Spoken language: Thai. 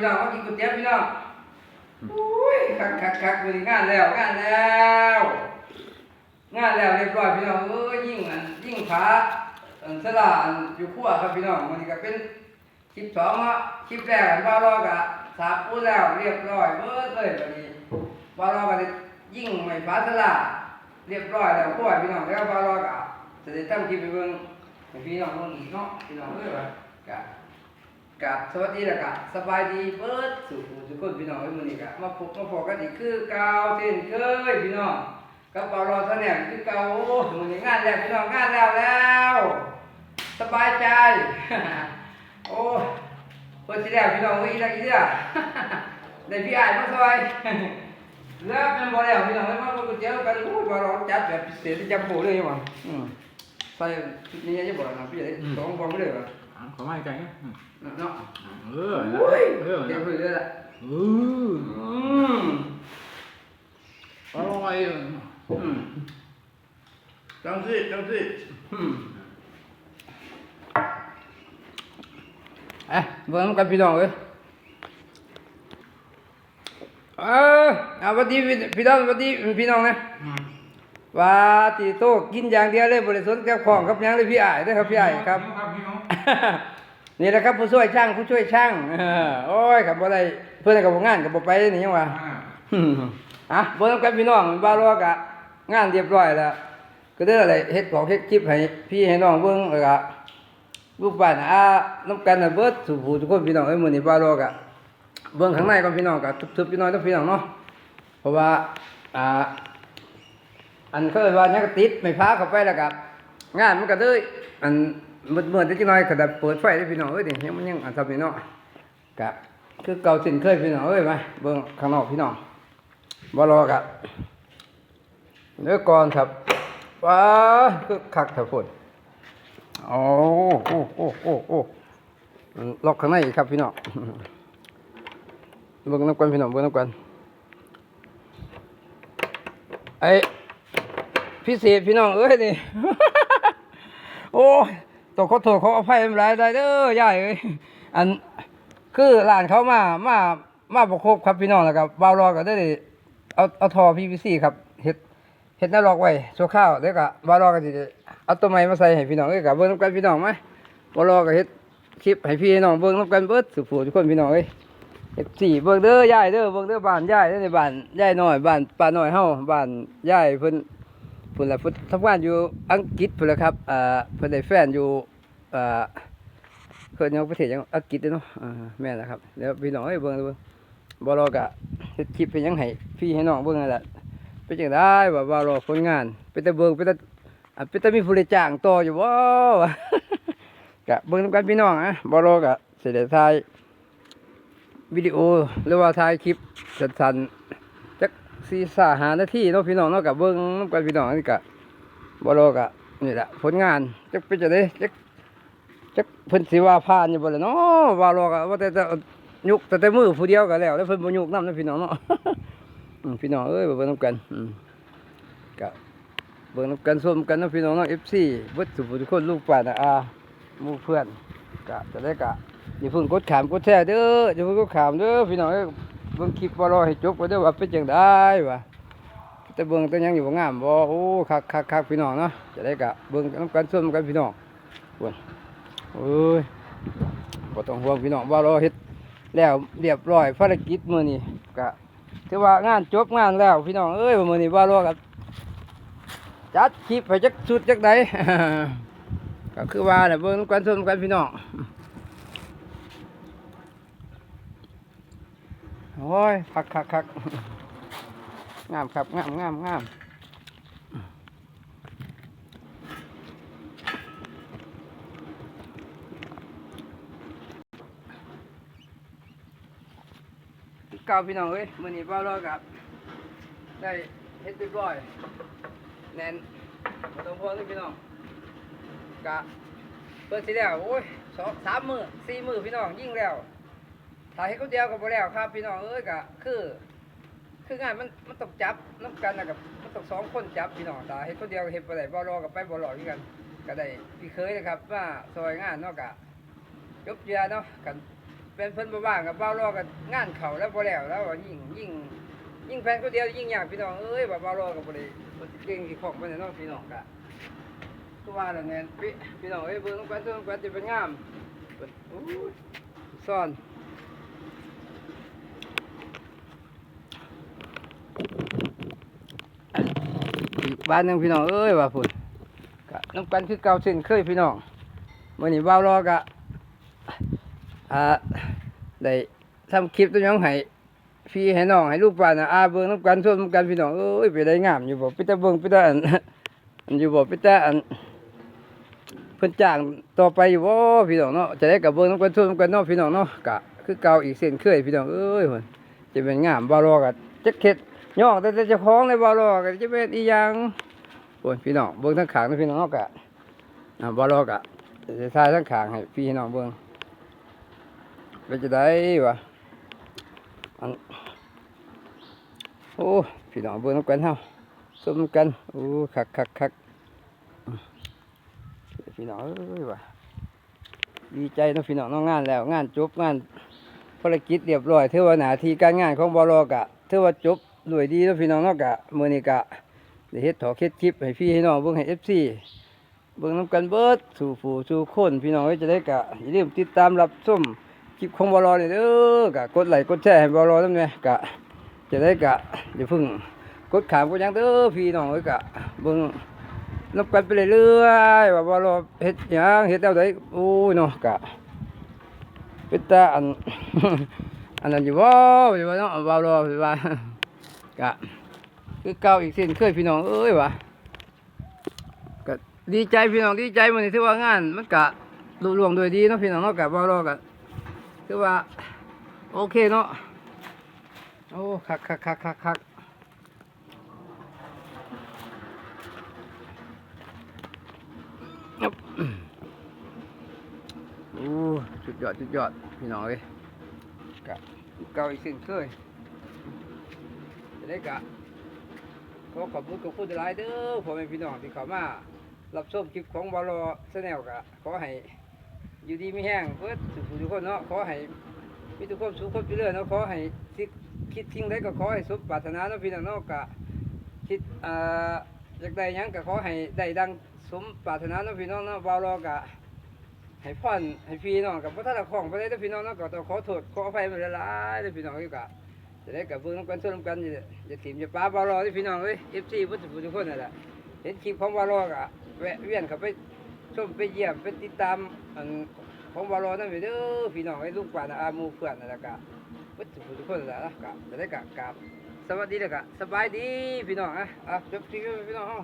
พี่น้องมากินก๋วยเตี๋ยวพี่น้องอุ้ยคักคักคักมืองานแล้วงานแล้วงานแล้วเรียบร้อยพี่น้องเอ้ยยิ่งอันยิ่งขาอันสลาอันอยู่ขั้วครับพี่น้องมันนี้ก็เป็นคลิปสองอะคลิปแรกอันว่ารอกะสาปูแล้วเรียบร้อยเมื่อเลยวันนี้ว่ารอกันยิ่งไม่ฟ้าสลาเรียบร้อยแล้วขั้วพี่น้องแล้วว่ารอกะจะได้ทำคลิปไปเบิ่งให้พี่น้องเบิ่งอีกเนาะพี่น้องเอ้ยว่ากะ กับสวัสดีแล้วกับสบายดีเบิดสู่ผู้ทุกคนพี่น้องเอ้ยมื้อนี้ก็มาพบมาพบกันอีกคือเก่าเช่นเคยพี่น้องกับเปารอเท่าเนี่ยคือเก่าโอ้มื้อนี้งานแล้วพี่น้องงานแล้วแล้ว สบายใจ โอ้เพิ่นสิแล้วพี่น้องเอ้ยอีกแล้วอีกแล้วได้พี่อ้ายมาซอยแล้วเป็นบ่แล้วพี่น้องเอ้ยมาบ่ก๋วยเตี๋ยวกันโอ้ยบ่รอจัดแบบพิเศษที่จำโปเลยว่ะอืมใส่ชุดนี้จะบ่นะพี่เอ้ยสองบ่ไปเลยว่ะอะ ขอมาไกลๆนะเนาะเออโอ้ยเออเดี๋ยวเพื่อนละเอออืมอร่อยอืมจังสิจังสิอืมเอ๊ะเบิ่งกันพี่น้องเอ้ยเออเอาสวัสดีพี่พี่น้องสวัสดีพี่น้องนะว่าตีโต้กินอย่างเดียวเลยบริสุทธิ์กับของกับหยังเลยพี่อ้ายเด้อครับพี่อ้ายครับครับพี่ น้องนี่แหละครับผู้ช่วยช่างผู้ช่วยช่างเออโอ้ยครับบ่ได้เพื่อนกับบ่งานกับบ่ไปนี่ยังว่าอืมอะบ่ต้องกันพี่น้องบ่ารอกะงานเรียบร้อยแล้วก็ได้อะไรเฮ็ดของเฮ็ดคลิปให้พี่ให้น้องเบิ่งแล้วก็รูปบ้านอ่านํกันน่ะเบิดสู่ผู้ทุกคนพี่น้องเอ้ยมื้อนี้บ่ารอกะเบิ่งข้างในก่อนพี่น้องก็ทุบๆพี่น้องต้องพี่น้องเนาะเพราะว่าอ่าอันเขาเอิ้นว่าหยังก็ติดไม่พาเข้าไปแล้วก็งานมันก็เลยอัน มืดๆจักหน่อยก็ได้เปิดไฟให้พี่น้องเอ้ยนี่ยังมันยังอันทำนี่เนาะก็คือเก่าสิ้นเคยพี่น้องเอ้ยมเบิ่งข้างนอกพี่น้องบ่รอกะเด้อก่อนครับว้าคือคักถ้าพุ่นโอ้โอ้โอ้โอ้โอ้ล็อกข้างในครับพี่น้องเบิ่งน้ำกันพี่น้องเบิ่งน้ำกันไอ้พิเศษพี่น้องเอ้ยนี่ โอ้ ต้องขอโทษขออภัยหลายได้เด้อยายเอ้ยอันคือหลานเขามามามาประคบครับพี่น้องแล้วก็บ่าวรอก็ได้เอาเอาทอ PVC ครับเฮ็ดเฮ็ดน้าลอกไว้ชั่วคราวแล้วก็บ่าวรอก็สิได้เอาตัวใหม่มาใส่ให้พี่น้องเอ้ยก็เบิ่งนํกันพี่น้องไหมบาวรอก็เฮ็ดคลิปให้พี่น้องเบิ่งนํกันเบิดสุผู้ทุกคนพี่น้องเอ้ยเฮ็ดสี่เบิ่งเด้อยายเด้อเบิ่งเด้อบ้านยายเด้อในบ้านยายน้อยบ้านป้าน้อยเฮาบ้านยายเพิ่นพุ่นละพุ่นทำงานอยู่อังกฤษเพุ่นละครับอ่าเพิ่นได้แฟนอยู่ อ่าเพิ่นยังประเทศยังอังกฤษเนาะอ่าแม่นละครับเดี๋ยวพี่น้องเอ้เบิ่งเบิ่งบ่รอกะเฮ็ดคลิปเป็นยังให้พี่ให้น้องเบิ่งนั่นแหละเป็นจังได๋ว่าบ่รอผลงานเป็นแต่เบิ่งเป็นแต่เป็นแต่มีผู้ได้จ้างต่ออยู่บ่วะกะเบิ่งนำกันพี่น้องอะบ่รอกะสิได้ถ่ายวิดีโอหรือว่าถ่ายคลิปสั้นๆจักสี่สาหานาทีเนาะพี่น้องเนาะกับเบิ้งน้ำกันพี่น้องนี่กะบอลกะนี่แหละผลงานจักเป็นจะได้จัก จักเพิ่นสิว่าผ่านอยู่บ่ล่ะเนาะบอลกะว่าแต่จะยุกแต่แต่มือผู้เดียวก็แล้ว แล้วเพิ่นบ่ยุกนำนะพี่น้องเนาะอืมพี่น้องเอ้ยเบิ่งนำกันอืมกะเบิ่งนำกันชมกันนะพี่น้องเนาะ FC เบิดสุขทุกคนลูกป่านน่ะอาหมู่เพื่อนกะจะได้กะอย่าเพิ่งกดขามกดแชร์เด้ออย่าเพิ่งกดขามเด้อพี่น้องเอ้ยเบิ่งคลิปบ่รอให้จบก็เด้อว่าเป็นจังได๋วะแต่เบิ่งแต่ยังอยู่บ่งามบ่โอ้คักคักคักพี่น้องเนาะจะได้กะเบิ่งนำกันส่วนกันพี่น้องบน โอ้ยบ่ต้องห่วงพี่น้องบ่รอเฮ็ดแล้วเรียบร้อยภารกิจมื้อนี้ก็ถือว่างานจบงานแล้ว พี่น้องเอ้ยมื้อนี้บ่รอกับจัดคลิปให้จักสุดจักใดก็คือว่าน่ะเบิ่งกันส่วนกันพี่น้องโอ้ยคักคักคักงามครับงามงามงาม เก่าพี่น้องเอ้ยมื้อนี้บ่าวรอกับได้เฮ็ดเรียบร้อยแน่นบ่ต้องห่วงเลยพี่น้องกะเพิ่นสิแล้วโอ้ยสองสามมื้อสี่มื้อพี่น้องยิ่งแล้วถ้าเฮ็ดคนเดียวก็บ่แล้วครับ พี่น้องเอ้ยก็คือคืองานมันมันต้องจับน้ำกันนะกับมันต้องสองคนจับพี่น้องถ้าเฮ็ดคนเดียวเฮ็ดบ่ได้บ่รอกับไปบ่รอคือกันก็ได้พี่เคยนะครับว่าซอยงานเนาะก็จบเจือเนาะกัน เป็นเพิ่นบ่ว่างกับเบ้ารอกับงานเขาแล้วบ่แล้วแล้ววิ่งยิ่งยิ่งแฟนคนเดียวยิ่งอยากพี่น้องเอ้ยว่าเบ้ารอกับบ่ได้บ่สิเก่งสิของปานนั้นเนาะพี่น้องกะคือว่าแล้วแม่นพี่พี่น้องเอ้ยเบิ่งกันตัวกันสิเป็นงามเพิ่นโอ้ซ่อนบ้านนึงพี่น้องเอ้ยว่าพุ่นกะน้ำกันคือเก่าเช่นเคยพี่น้องมื้อนี้เบ้ารอกะอ่า ได้ทำคลิปตัวหยังให้พี่ให้น้องให้ลูกป่านน่ะอาเบิ่งน้ำกันส่วนน้ำกันพี่น้องเอ้ยไปได้งามอยู่บ่ไปแต่เบิ่งไปแต่อันอันอยู่บ่ไปแต่อันเพิ่นจ้างต่อไปอยู่บ่พี่น้องเนาะจะได้กับเบิ่งน้ำกันส่วนน้ำกันเนาะพี่น้องเนาะกะคือเก่าอีกเส้นเคยพี่น้องเอ้ยเพิ่นจะเป็นงามบ่รอกัจักเข็ดย่องแต่แต่เจ้าของเลยบ่รอกัจะเป็นอีหยังโอ้ยพี่น้องเบิ่งทั้งขางนะพี่น้องเนาะกะอ่าบ่รอกะจะทายทั้งขางให้พี่น้องเบิ่ง เป็นจะได้วะอันโอ้พี่น้องเบิ่งน้ำกันเฮาสมกันโอ้คักคักคักพี่น้องเอ้ยวะดีใจเนาะพี่น้องน้องงานแล้ว งานจบงานภารกิจเรียบร้อยถือว่าหนาที่การงานของบลกะถือว่าจบด้วยดีเนาะพี่น้องนาะกะมือนี้กะได้เฮ็ดถอเฮ็ดคลิปให้พี่ให้น้องเบิ่งให้ FC เบิ่งน้ำกันเบิดสู่ผู้สู่คนพี่น้องจะได้กะอย่าลืมติดตามรับชม คลิปของบอลอนี่เด้อกะกดไลค์กดแชร์ให้บอลอนั่นไงกะจะได้กะอย่าพึ่งกดขามกดยังเด้อพี่น้องเอ้ยกะเบิ่งนับกันไปเรื่อยๆว่าบอลอเฮ็ดหยังเฮ็ดแล้วได้โอ้ยเนาะกะเป็นตาอันอันนั้นอยู่บ่อยู่บ่เนาะบอลอสิว่ากะคือเก่าอีกเส้นเคยพี่น้องเอ้ยว่ะก็ดีใจพี่น้องดีใจมื้อนี้ที่ว่างานมันกะลุล่วงโดวยดีเนาะพี่น้องเนาะกะบอลอกะ คือว่า โอเคเนาะโอ้คักคักคักคักคักยับโอ้สุดยอดสุดยอดพี่น้องเอ้ยกะเก่าอีกสิ่งเคยจะได้กะขอขอบคุณกับคุณหลายเด้อพ่อแม่พี่น้องที่เขามารับชมคลิปของบอลแนลกะขอให้ อยู่ดีไม่แห้งเพื่อสุขทุกคนเนาะขอให้มีทุกคนสุขคนเจริญเนาะขอให้คิดคิดทิ้งได้ก็ขอให้สมปรารถนาเนาะพี่น้องเนาะกะคิดอ่าอยากได้ยังก็ขอให้ได้ดังสมปรารถนาเนาะพี่น้องเนาะบ่าวรอกะให้พรให้พี่น้องกับพระท่านของไปได้เด้อพี่น้องเนาะก็ต้องขอโทษขออภัยมาหลายๆเด้อพี่น้องกะจะได้กับเบิ่งนกันช่วยนกันอย่าอย่าถิ่มอย่าป้าบ่าวรอเด้อพี่น้องเอ้ย FC เพิ่นทุกคนนั่นแหละเห็นคลิปของบ่าวรอกะแวะเวียนเข้าไป ชมไปเยี่ยมไปติดตามอันของบอลนั่นไปเด้อพี่น้องไอ้ลูกป่านอาหมูเพื่อนนั่นละกะวัตถุทุกคนนั่นแหละนะกะจะได้กะกะสวัสดีเลยกะสบายดีพี่น้องอะอะจบที่พี่น้องเฮา